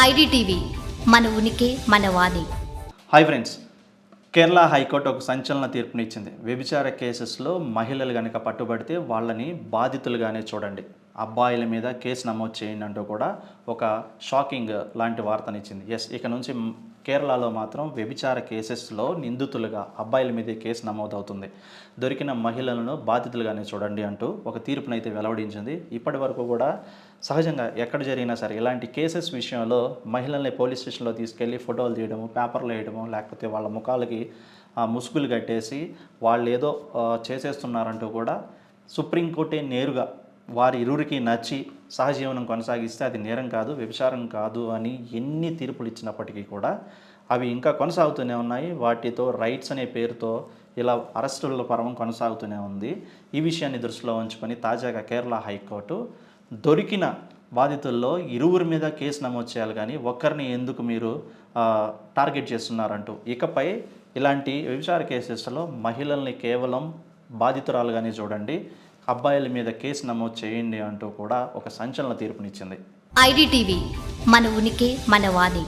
IDTV మన ఉనికి మన వాణి. Hi friends. Kerala high court ఒక సంచలన తీర్పునిచ్చింది. వ్యభిచార కేసెస్లో మహిళలు కనుక పట్టుబడితే వాళ్ళని బాధితులుగానే చూడండి. అబ్బాయిల మీద కేసు నమోదు చేయండి అంటూ కూడా ఒక షాకింగ్ లాంటి వార్తనిచ్చింది. ఎస్ ఇక నుంచి కేరళలో మాత్రం వ్యభిచార కేసెస్లో నిందితులుగా అబ్బాయిల మీదే కేసు నమోదవుతుంది. దొరికిన మహిళలను బాధితులుగానే చూడండి అంటూ ఒక తీర్పునైతే వెలువడించింది. ఇప్పటి వరకు కూడా సహజంగా ఎక్కడ జరిగినా సరే ఇలాంటి కేసెస్ విషయంలో మహిళల్ని పోలీస్ స్టేషన్లో తీసుకెళ్ళి ఫోటోలు తీయడము పేపర్లు వేయడము లేకపోతే వాళ్ళ ముఖాలకి ముసుగులు కట్టేసి వాళ్ళు ఏదో చేసేస్తున్నారంటూ కూడా సుప్రీంకోర్టే నేరుగా వారి ఇరువురికి నచ్చి సహజీవనం కొనసాగిస్తే అది నేరం కాదు వ్యభిచారం కాదు అని ఎన్ని తీర్పులు ఇచ్చినప్పటికీ కూడా అవి ఇంకా కొనసాగుతూనే ఉన్నాయి. వాటితో రైట్స్ అనే పేరుతో ఇలా అరెస్టుల పర్వం కొనసాగుతూనే ఉంది. ఈ విషయాన్ని దృష్టిలో ఉంచుకొని తాజాగా కేరళ హైకోర్టు దొరికిన బాధితుల్లో ఇరువురి మీద కేసు నమోదు చేయాలి కానీ ఒక్కరిని ఎందుకు మీరు టార్గెట్ చేస్తున్నారంటూ. ఇకపై ఇలాంటి వ్యభిచార కేసెస్లో మహిళల్ని కేవలం బాధితురాలుగానే చూడండి. అబ్బాయిల మీద కేసు నమోదు చేయండి అంటూ కూడా ఒక సంచలన తీర్పునిచ్చింది. ఐడిటీవీ మన ఉనికి మన వాణి.